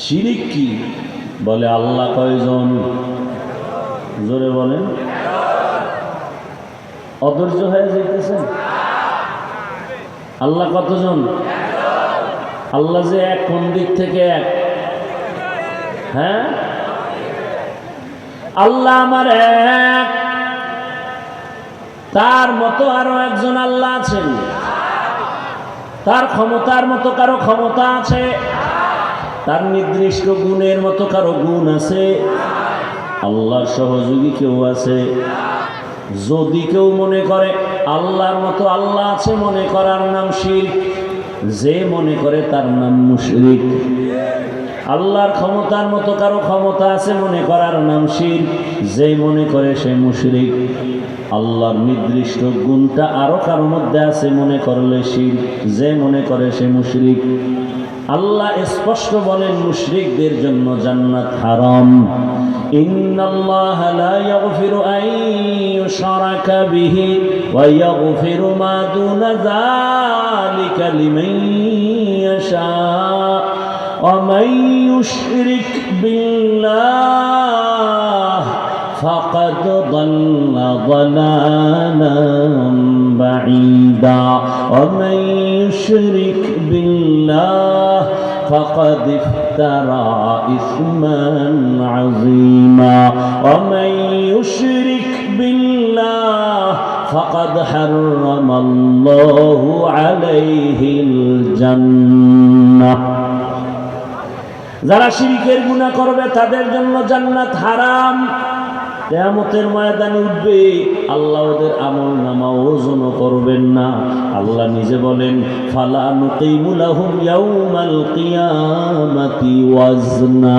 শিরিক কি? বলে, আল্লাহ কয়জন? জোরে বলেন। অধৈর্য হয়ে যাইতেছেন? আল্লাহ কতজন? আল্লাহ যে এক, কোন দিক থেকে এক? হ্যাঁ? আল্লাহ আমার এক। তার মতো আরও একজন আল্লাহ আছেন। তার ক্ষমতার মতো কারও ক্ষমতা আছে। তার নির্দিষ্ট গুণের মতো কারও গুণ আছে? আল্লাহর সহযোগী কেউ আছে? যদি কেউ মনে করে আল্লাহর মতো আল্লাহ আছে, মনে করার নাম শির, যে মনে করে তার নাম মুশরিক। আল্লাহর ক্ষমতার মতো কারও ক্ষমতা আছে, মনে করার নাম শির, যে মনে করে সে মুশরিক। আল্লাহর নির্দিষ্ট গুণটা আরও কারোর মধ্যে আছে, মনে করলে শির, যে মনে করে সে মুশরিক। আল্লাহ স্পষ্ট বলেন মুশরিকদের জন্য জান্নাত হারাম ইন্নাল্লাহ লা ইয়াগফিরু আন ইউশরাকা বিহি ওয়া ইয়াগফিরু মা দুনা যালিকা লিমান ইয়াশা ومن يشرك بالله فقد ضل ضلالا بعيدا ومن يشرك بالله فقد افترى إثما عظيما ومن يشرك بالله فقد حرم الله عليه الجنة যারা শিরিকের গুণা করবে তাদের জন্য জান্নাত হারাম কেয়ামতের ময়দানে উঠবে। আল্লাহ ওদের আমল নামা ওজন করবেন না। আল্লাহ নিজে বলেন, ফালা নুকিমুলাহুম ইয়াউমাল কিয়ামাতি ওয়াজনা।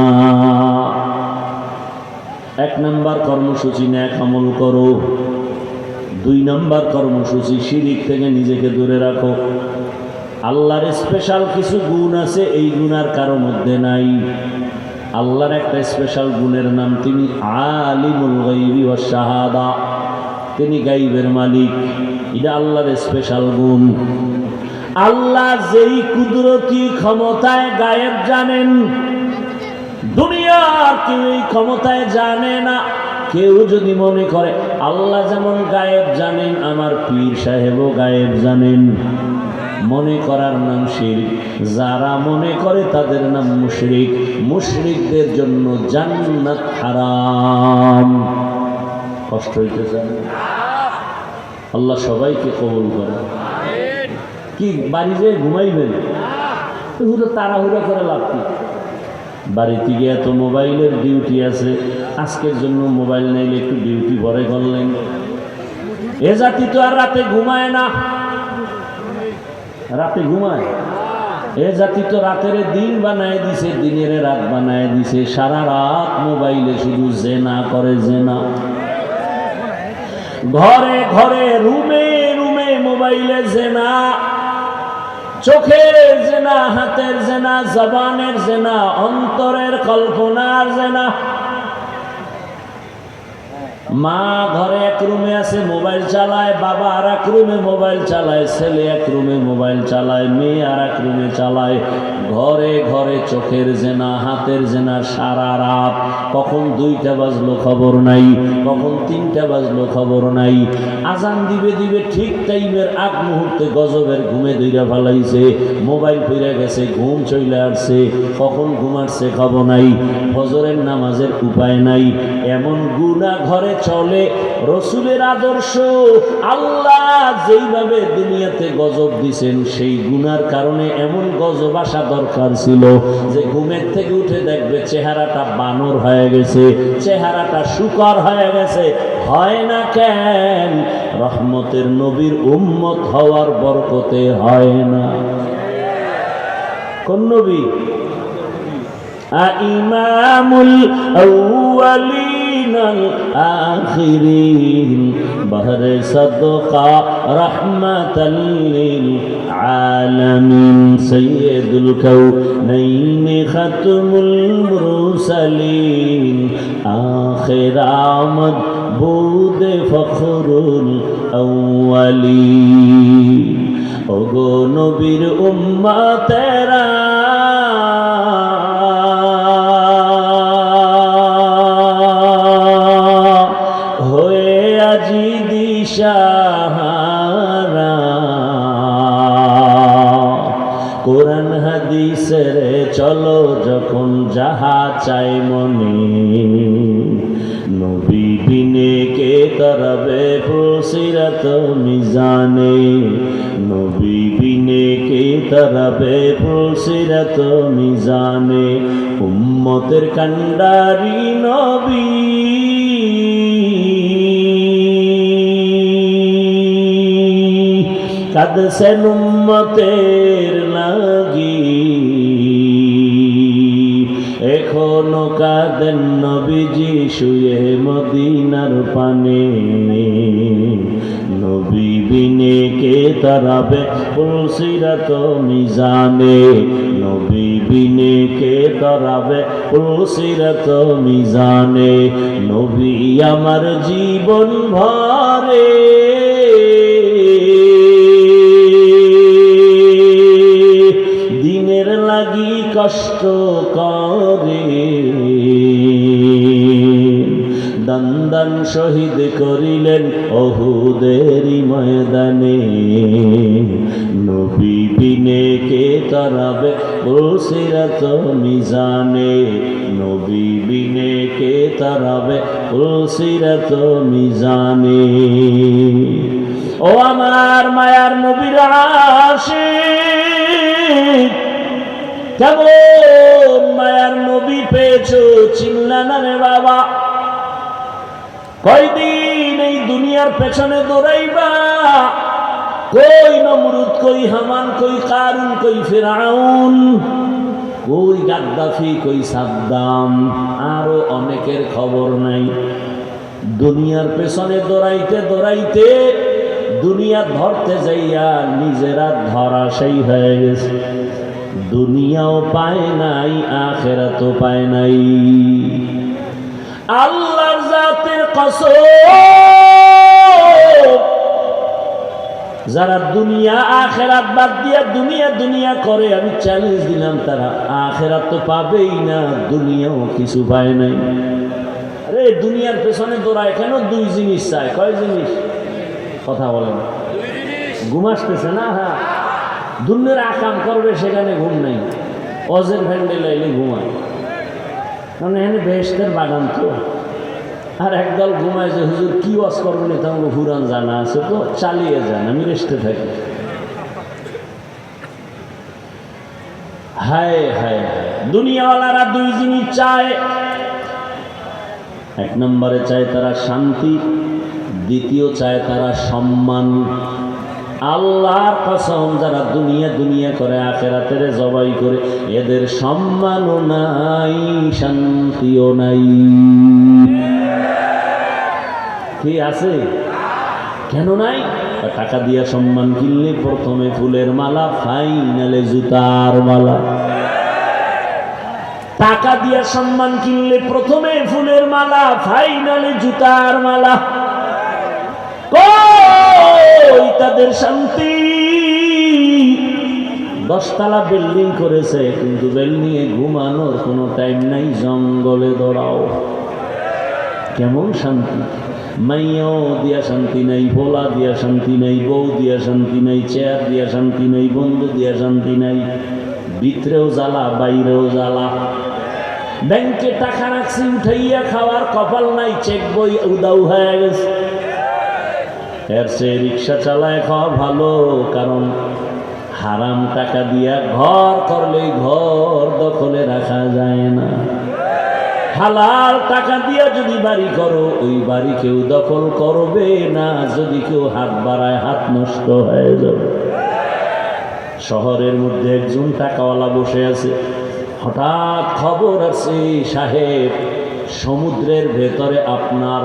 এক নাম্বার কর্মসূচি ন্যাক আমল করো। দুই নাম্বার কর্মসূচি শিরিক থেকে নিজেকে দূরে রাখো। আল্লাহর স্পেশাল কিছু গুণ আছে, এই গুণার কারও মধ্যে নাই। আল্লাহর একটা স্পেশাল গুণের নাম, তিনি আলিমুল গাইবি ও শাহাদা। তিনি গাইবের মালিক। এটা আল্লাহর স্পেশাল গুণ। আল্লাহ যেই কুদরতি ক্ষমতায় গায়েব জানেন, দুনিয়ার কেউ এই ক্ষমতায় জানে না। কেউ যদি মনে করে, আল্লাহ যেমন গায়েব জানেন, আমার পীর সাহেবও গায়েব জানেন। মনে করার নাম শিরিক। যারা মনে করে তাদের নাম মুশরিক। মুশরিকদের জন্য জান্নাত হারাম। কষ্ট হইতেছে আল্লাহ সবাইকে কবুল করে কি, বাড়ি যেয়ে ঘুমাইবেন? হুড়ো তাড়াহুড়ো করে লাভ কি? বাড়িতে গিয়ে তো মোবাইলের ডিউটি আছে। আজকের জন্য মোবাইল নাইলে একটু ডিউটি পরে করলেন। এ জাতি তো আর রাতে ঘুমায় না। রাতে ঘুমায়। এ জাতি তো রাতের দিন বানায় দিছে, দিনের রাত বানায় দিছে। সারা রাত মোবাইলে শুধু জেনা করে জেনা। ঘরে ঘরে, রুমে রুমে মোবাইলে জেনা। চোখের জেনা, হাতের জেনা, জবানের জেনা, অন্তরের কল্পনার জেনা। মা ঘরে এক রুমে আছে, মোবাইল চালায়, বাবা আর এক রুমে মোবাইল চালায়, ছেলে এক রুমে মোবাইল চালায়, মেয়ে আর এক রুমে চালায়। ঘরে ঘরে চোখের জেনা, হাতের জেনা সারা রাত। কখন দুইটা বাজলো খবর নাই, কখন তিনটা বাজলো খবর নাই। আজান দিবে দিবে ঠিক টাইমের আগ মুহূর্তে গজবের ঘুমে দইরা ফালাইছে, মোবাইল ফিরে গেছে, ঘুম চলে আসছে, কখন ঘুমাচ্ছে খবর নাই, ফজরের নামাজের উপায় নাই। এমন গুণা ঘরে চলে, রসুলের আদর্শ। আল্লাহ যেইভাবে দুনিয়াতে গজব দিছেন, সেই গুনার কারণে এমন গজব আসা দরকার ছিল যে ঘুমের থেকে উঠে দেখবে চেহারাটা বানর হয়ে গেছে, চেহারাটা শুকর হয়ে গেছে। হয় না কেন? রহমতের নবীর উম্মত হওয়ার বরকতে হয় না। কোন নবী? ইমামুল আউয়ালিন। الآخرين بهر صدقة رحمة للعالمين سيد الكونين ختم المرسلين آخر آمد بود فخر الأولين ওগো নবীর উম্মতেরা ইশাহারা। কোরআন হাদিসের চলো যখন যাহা চাই মনে। নবী বিনে কে তরবে প্রসিরত মিজানে। নবী বিনে কে তরবে প্রসিরত মিজানে। উম্মতের কান্ডারি নবী কাদসেন উম্মতের লাগি। এখনও কাদেন নবীজি শুয়ে মদিনার পানে। নবী বিনে কে তারাবে পুলসিরাত মিজানে। নবী বিনে কে তারাবে পুলসিরাত মিজানে। নবী আমার জীবন ভরে। করে শহীদ করিলেন অহুদেরি ময়দানে। নবী বিনে কে তরাবে পুলসিরাত মিজানে। নবী বিনে কে তরাবে পুলসিরাত মিজানে। ও আমার মায়ার নবীর আশিক, কেমন পেয়েছ চিনলা রে বাবা। কয়দিন এই দুনিয়ার পেছনে দৌড়াইবা? কই নমরুদ, কই হামান, কই কারুন, কই ফেরাউন? কই গাদ্দাফি, কই সাদ্দাম? আরও অনেকের খবর নাই। দুনিয়ার পেছনে দৌড়াইতে দৌড়াইতে দুনিয়া ধরতে যাইয়া নিজেরা ধরা সেই হয়ে গেছে। দুনিয়াও পায় নাই, আখেরাতও পায় নাই। আল্লাহর জাতের কসম। যারা দুনিয়া, আখেরাত বাদ দিয়া দুনিয়া দুনিয়া করে, আমি চ্যালেঞ্জ দিলাম, তারা আখেরাত তো পাবেই না, দুনিয়াও কিছু পায় নাই। আরে, দুনিয়ার পেছনে দৌড়ায় কেন দুই জিনিস চায়। কয় জিনিস? কথা বলেন। ঘুম আসতেছে না? হ্যাঁ। দুনিয়ার আকাম করবে, সেখানে ঘুম নাই। অজের ভ্যান্ডেল এলে ঘুমায়। কারণ এখানে বেহেস্তের বাগান তো। আর একদল ঘুমায় যে, হুজুর, কি ওয়াজ করবেন? এটা আমাকে হুরান জানা আছে তো, চালিয়ে যান, আমি রেস্টে থাকি। হায় হায়। দুনিয়াওয়ালারা দুই জিনিস চায়। এক নম্বরে চায় তারা শান্তি, দ্বিতীয় চায় তারা সম্মান। আল্লাহর কসম যারা দুনিয়া দুনিয়া করে, আখেরাতের জবাই করে, এদের সম্মানও নাই, শান্তিও নাই। কি আছে? কেন নাই? টাকা দিয়া সম্মান কিনলে প্রথমে ফুলের মালা, ফাইনালে জুতার মালা। টাকা দিয়া সম্মান কিনলে প্রথমে ফুলের মালা, ফাইনালে জুতার মালা। কই তাদের শান্তি। দশতলা বিল্ডিং করেছে, কিন্তু বিল্ডিং এ ঘুমানোর কোনো টাইম নাই, জঙ্গলে দৌড়াও। কেমন শান্তি? মাইয়াও দিয়া শান্তি নাই, ভোলা দিয়া শান্তি নাই, বউ দিয়া শান্তি নাই, চেয়ার দিয়া শান্তি নাই, বন্ধু দিয়া শান্তি নাই। ভিতরেও জ্বালা, বাইরেও জ্বালা। ব্যাংকে টাকা রাখছি, উঠাইয়া খাওয়ার কপাল নাই, চেক বই উদাউ হয়ে গেছে। এর সে রিক্সা চালায় খাওয়া ভালো, কারণ হারাম টাকা দিয়া ঘর করলেই ঘর দখলে রাখা যায় না। হালাল টাকা দিয়া যদি বাড়ি করো, ওই বাড়ি কেউ দখল করবে না, যদি কেউ হাত বাড়ায়, হাত নষ্ট হয়ে যাবে। শহরের মধ্যে একজন টাকাওয়ালা বসে আছে। হঠাৎ খবর আছে সাহেব, সমুদ্রের ভেতরে আপনার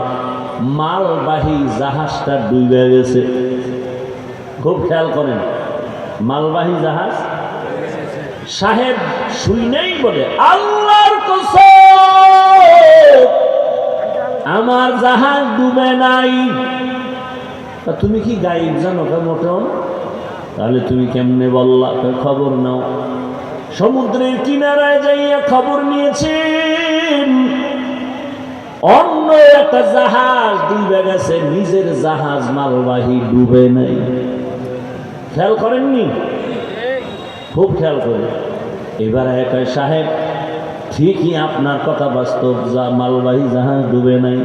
মালবাহী জাহাজটা ডুবে গেছে। খুব খেয়াল করেন, মালবাহী জাহাজ সাহেব শুই নেই বলে, আল্লাহর আমার জাহাজ ডুবে নাই। তুমি কি গাইড জানো মোটন? তাহলে তুমি কেমনে বললা? খবর নাও। সমুদ্রের কিনারায় যাইয়া খবর নিয়েছেন। একটা জাহাজ ডুবে গেছে, নিজের জাহাজ মালবাহী ডুবে নাই। খেয়াল করেননি? খুব খেয়াল করে। এবার একাই সাহেব, ঠিকই আপনার কথা বাস্তব, যা মালবাহী জাহাজ ডুবে নাই।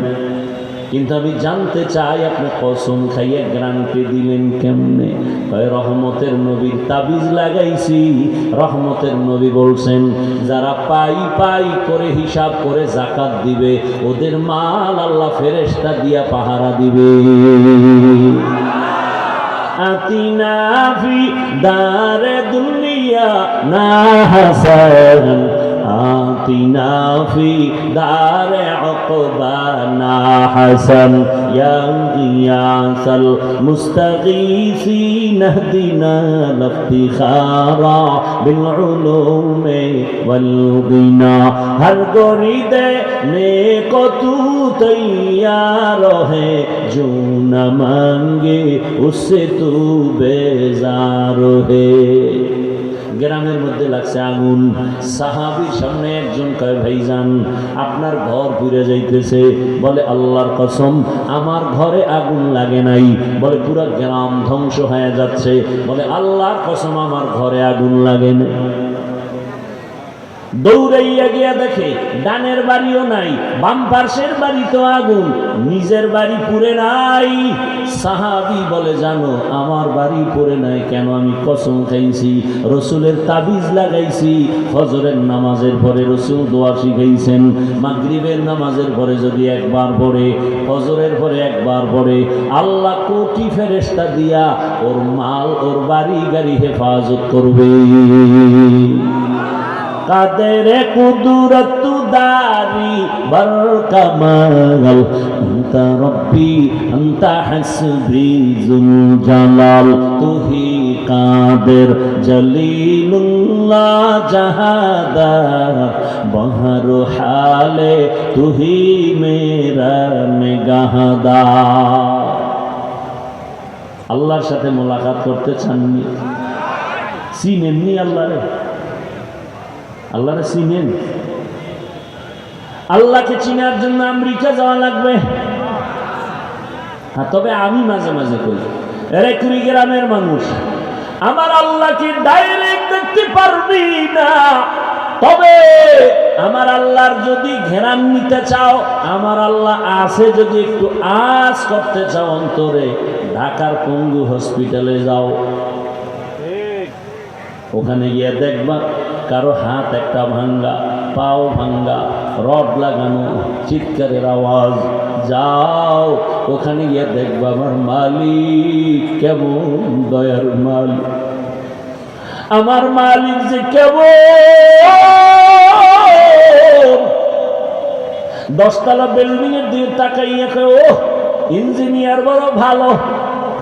কিন্তু আমি জানতে চাই, আপনি কসম খাইয়ে গ্রান্টে দিলেন কেমনে? কয়, রহমতের নবীর তাবিজ লাগাইছি। রহমতের নবী বলছেন, যারা পাই পাই করে হিসাব করে জাকাত দিবে, ওদের মাল আল্লাহ ফেরেশতা দিয়া পাহারা দিবে। আতিনা ফি দারে দুনিয়া না হাসান। وقنا في دار عقبانا حسن يا غياث المستغيثين اهدنا لافتخارا بالعلوم والغنى هر غريد نیک تو تیار ہے جو نہ مانگے اس سے تو بیزار ہے গ্রামের মধ্যে লাগছে আগুন। সাহাবির সামনে একজন কয়, ভাইজান, আপনার ঘর পুড়ে যাইতেছে। বলে, আল্লাহর কসম, আমার ঘরে আগুন লাগে নাই। বলে, পুরা গ্রাম ধ্বংস হয়ে যাচ্ছে। বলে, আল্লাহর কসম, আমার ঘরে আগুন লাগে নাই। দৌড়াইয়া গিয়া দেখে, ডানের বাড়িও নাই, বাম পার্শ্বের বাড়ি তো আগুন, নিজের বাড়ি পুরে নাই। সাহাবি বলে, জানো, আমার বাড়ি পড়ে নাই, কেন আমি কসম খাইছি? রসুলের তাবিজ লাগাইছি ফজরের নামাজের পরে রসুল দোয়া শিখাইছেন, মাগরিবের নামাজের পরে যদি একবার পড়ে ফজরের পরে একবার পড়ে, আল্লাহ কোটি ফেরেস্তা দিয়া ওর মাল, ওর বাড়ি গাড়ি হেফাজত করবে। কাদের কুদরত দারি বর কামাল أنت ربي أنت حسبي ذو الجلال তুহি কাদের জলিলুল্লাহ জাহাদা বহর হালে তুহি মেরা নিগাহদা আল্লাহর সাথে মোলাকাত করতে চাননি চিনেননি আল্লাহরে আল্লাহরে চিনেন? আল্লাহকে চিনার জন্য আমেরিকা যাওয়া লাগবে। হ্যাঁ তবে আমি মাঝে মাঝে করি এরে কুড়িগ্রামের মানুষ আমার আল্লাহকে ডাইরেক্ট দেখতে পারবি না। তবে আমার আল্লাহর যদি ঘেরান নিতে চাও আমার আল্লাহ আছে যদি একটু আজ করতে চাও অন্তরে ঢাকার পঙ্গু হসপিটালে যাও। ওখানে গিয়ে দেখবা কারও হাত একটা ভাঙ্গা, পাও ভাঙ্গা, রড লাগানো, চিৎকারের আওয়াজ, যাও, ওখানে গিয়ে দেখবা আমার মালিক, কেমন দয়ার মালিক। আমার মালিক যে কেমন? দশতলা বিল্ডিং এর দিকে তাকাইয়া ও ইঞ্জিনিয়ার বড় ভালো।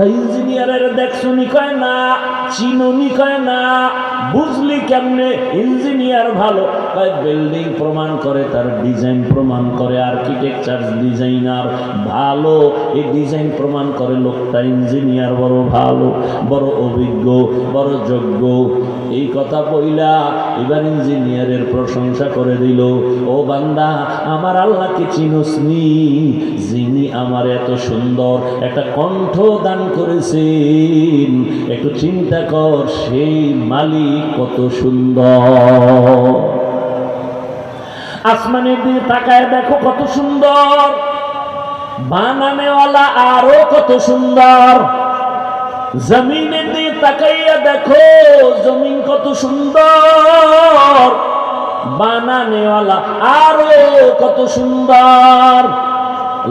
ইঞ্জিনিয়ারের দেখছুনি কয় না, চিনুনি কয় না, বুঝলি কেমনে? ইঞ্জিনিয়ার ভালো। কয় বিল্ডিং প্রমাণ করে, তার ডিজাইন প্রমাণ করে আর্কিটেকচার ডিজাইনার ভালো। এই ডিজাইন প্রমাণ করে লোকটা ইঞ্জিনিয়ার, বড় ভালো, বড় অভিজ্ঞ, বড় যোগ্য। এই কথা বইলা এবার ইঞ্জিনিয়ারের প্রশংসা করে দিল। ও বান্দা, আমার আল্লাহকে চিনসনি যিনি আমার এত সুন্দর একটা কণ্ঠ দান করেছেন। একটু চিন্তা কর, সেই মালিক কত সুন্দর। আসমানের দিকে তাকায় দেখো কত সুন্দর। বানানেওয়ালা আরও কত সুন্দর। জমিনের দিকে তাকাইয়া দেখো, জমিন কত সুন্দর। বানানেওয়ালা আরও কত সুন্দর।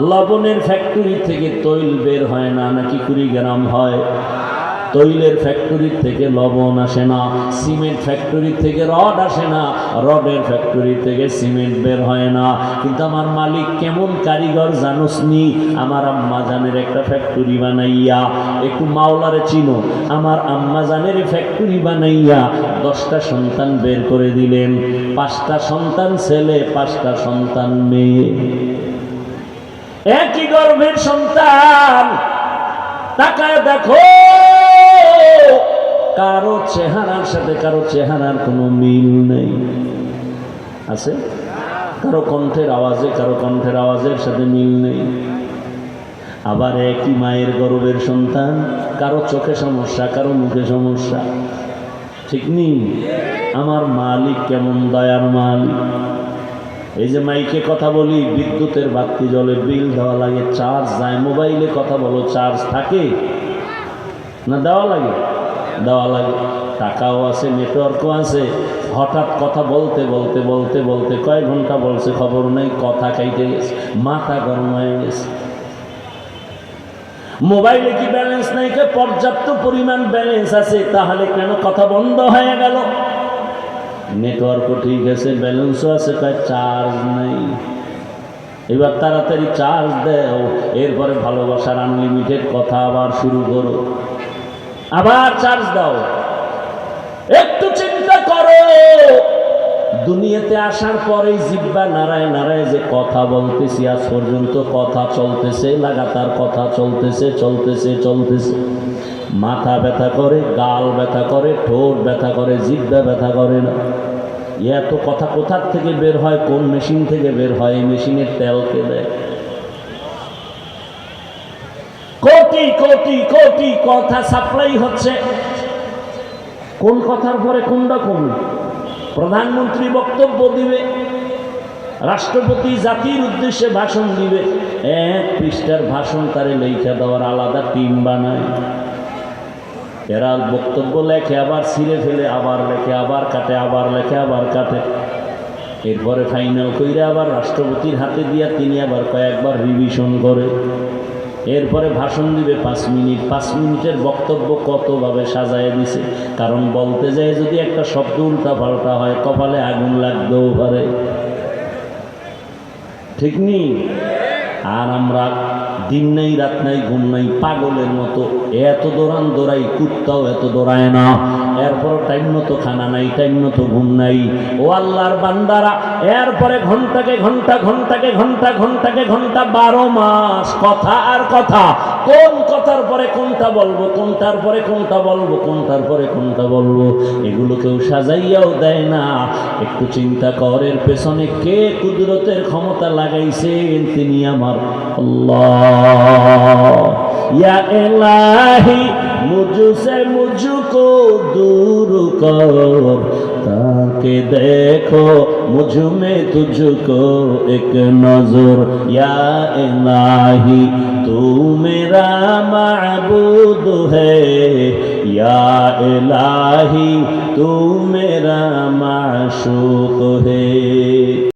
লবণের ফ্যাক্টরি থেকে তৈল বের হয় না, নাকি কুড়িগ্রাম হয়? তৈলের ফ্যাক্টরি থেকে লবণ আসে না সিমেন্ট ফ্যাক্টরি থেকে রড আসে না, রডের ফ্যাক্টরি থেকে সিমেন্ট বের হয় না। কিন্তু আমার মালিক কেমন কারিগর জানোস নি? আমার আম্মা জানের একটা ফ্যাক্টরি বানাইয়া, একটু মাওলারে চিনো। আমার আম্মা জানের ফ্যাক্টরি বানাইয়া দশটা সন্তান বের করে দিলেন। পাঁচটা সন্তান ছেলে, পাঁচটা সন্তান মেয়ে। একই গর্ভের সন্তান। তাকায় দেখো। কারও চেহারার সাথে কারও চেহারার কোনো মিল নেই। আছে? কারও কণ্ঠের আওয়াজে, কারও কণ্ঠের আওয়াজের সাথে মিল নেই। আবার একই মায়ের গর্ভের সন্তান, কারও চোখে সমস্যা, কারও মুখে সমস্যা। ঠিক নেই আমার মালিক কেমন দয়ার মালিক। এই যে মাইকে কথা বলি, বিদ্যুতের বাতি জলে বিল দেওয়া লাগে, চার্জ যায়, মোবাইলে কথা বলো, চার্জ থাকে। না দেওয়া লাগে? দেওয়া লাগে। টাকাও আছে নেটওয়ার্কও আছে। হঠাৎ কথা বলতে বলতে বলতে বলতে কয় ঘণ্টা বলছে খবর নেই, কথা খাইতে গেছে, মাথা গরম হয়ে গেছে। মোবাইলে কি ব্যালেন্স নাই? পর্যাপ্ত পরিমাণ ব্যালেন্স আছে, তাহলে কেন কথা বন্ধ হয়ে গেল? নেটওয়ার্কও ঠিক আছে ব্যালেন্সও আছে, কয় চার্জ নেই। এবার তাড়াতাড়ি চার্জ দেও, এরপরে ভালোবাসার আনলিমিটেড কথা আবার শুরু করো। আবার চার্জ দাও। একটু চিন্তা করো। দুনিয়াতে আসার পরে জিব্বা নারায় নারায় যে কথা বলতেছি, আজ পর্যন্ত কথা চলতেছে, লাগাতার কথা চলতেছে চলতেছে চলতেছে। মাথা ব্যথা করে, গাল ব্যথা করে, ঠোঁট ব্যথা করে, জিব্বা ব্যথা করে না। এত কথা কোথার থেকে বের হয়? কোন মেশিন থেকে বের হয়? এই মেশিনের তেলকে দেয়? কোটি কোটি কোটি কথা সাপ্লাই হচ্ছে। কোন কথার পরে কোন? রকম প্রধানমন্ত্রী বক্তব্য দিবে। রাষ্ট্রপতি জাতির উদ্দেশ্যে ভাষণ দিবে। এক পৃষ্ঠার ভাষণ তারে লেখা দেওয়ার আলাদা টিম বানায়। এরা বক্তব্য লেখে, আবার ছিঁড়ে ফেলে, আবার লেখে, আবার কাটে, আবার লেখে, আবার কাটে। এরপরে ফাইনাল কইরে আবার রাষ্ট্রপতির হাতে দিয়া তিনি আবার কয়েকবার রিভিশন করে। এরপরে ভাষণ দিবে পাঁচ মিনিট। পাঁচ মিনিটের বক্তব্য কতভাবে সাজায় দিছে? কারণ বলতে যায়, যদি একটা শব্দ উল্টা পাল্টা হয়, কপালে আগুন লাগতেও পারে। ঠিক নেই আর আমরা দিন নাই, রাত নাই, ঘুম নাই, পাগলের মতো এত দৌড়ান, দৌড়াই, কুত্তাও এত দৌড়ায় না। এরপর টাইম মতো খানা নাই টাইম মতো ঘুম নাই। ও আল্লাহর বান্দারা, এরপরে ঘন্টাকে ঘণ্টা ঘন্টাকে ঘণ্টা ঘন্টাকে ঘণ্টা, বারো মাস, কথা আর কথা। কোন কথার পরে কোনটা বলব, কোনটার পরে কোনটা বলব, কোনটার পরে কোনটা বলব, এগুলো কেউ সাজাইয়াও দেয় না। একটু চিন্তা করের পেছনে কে কুদরতের ক্ষমতা লাগাইছেন তিনি আমার আল্লাহ। ইয়া এলাহি মুজুসে মুঝকো দূর কর তাকে দেখো মুঝমে তুঝকো এক নজর ইয়া ইলাহি তু মেরা মাবুদ হে ইয়া ইলাহি তু মেরা মাশুক হে